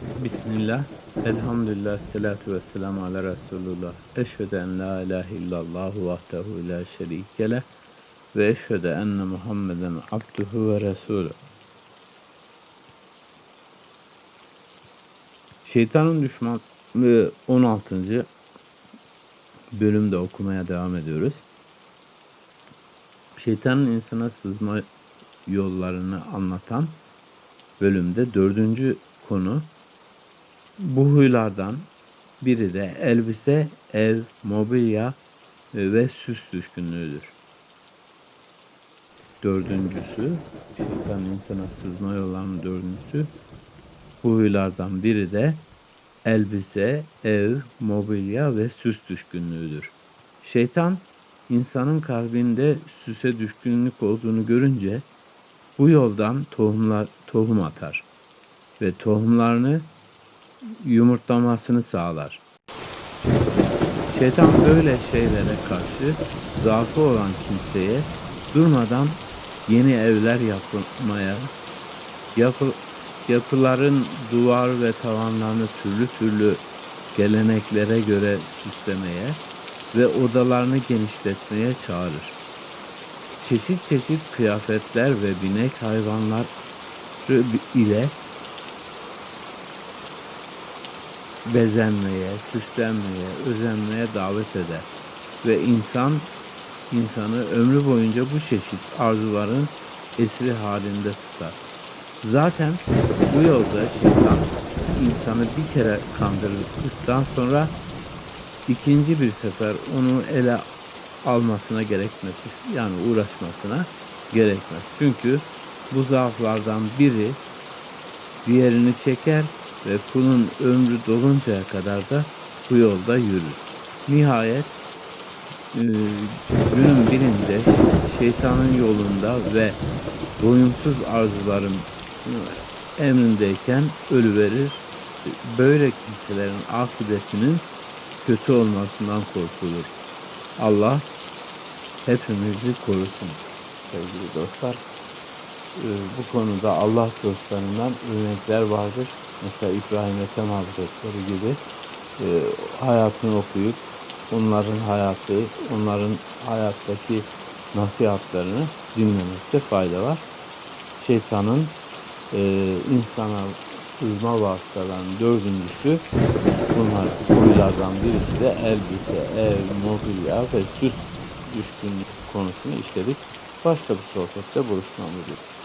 Bismillah, elhamdülillah, salatu ve selamu ala Resulullah. Eşhedü en la ilahe illallah vahdehu la şerike leh ve eşhedü enne Muhammeden abduhu ve resulü. Şeytanın düşmanı 16. bölümde okumaya devam ediyoruz. Şeytanın insana sızma yollarını anlatan bölümde dördüncü konu bu huylardan biri de elbise, ev, mobilya ve süs düşkünlüğüdür. Dördüncüsü, şeytan insana sızma yollarının dördüncüsü, bu huylardan biri de elbise, ev, mobilya ve süs düşkünlüğüdür. Şeytan, insanın kalbinde süse düşkünlük olduğunu görünce bu yoldan tohumlar tohum atar ve tohumlarını yumurtlamasını sağlar. Şeytan böyle şeylere karşı zaafı olan kimseye durmadan yeni evler yapmaya, yapı, yapıların duvar ve tavanlarını türlü türlü geleneklere göre süslemeye ve odalarını genişletmeye çağırır. Çeşit çeşit kıyafetler ve binek hayvanlar ile bezenmeye, süslenmeye, özenmeye davet eder ve insan insanı ömrü boyunca bu çeşit arzuların esiri halinde tutar. Zaten bu yolda şeytan insanı bir kere kandırdıktan sonra ikinci bir sefer onu ele almasına gerekmesi yani uğraşmasına gerekmez. Çünkü bu zaaflardan biri diğerini çeker ve kulun ömrü doluncaya kadar da bu yolda yürür. Nihayet e, günün birinde şeytanın yolunda ve doyumsuz arzuların emrindeyken ölüverir. Böyle kimselerin akıbetinin kötü olmasından korkulur. Allah hepimizi korusun sevgili dostlar. Ee, bu konuda Allah dostlarından örnekler vardır. Mesela İbrahim Ethem Hazretleri gibi e, hayatını okuyup onların hayatı, onların hayattaki nasihatlarını dinlemekte fayda var. Şeytanın e, insana sızma vasıtalarının dördüncüsü bunlar huylardan birisi de elbise, ev, mobilya ve süs düşkünlük konusunu işledik. Başka bir sohbette buluşmamız üzere.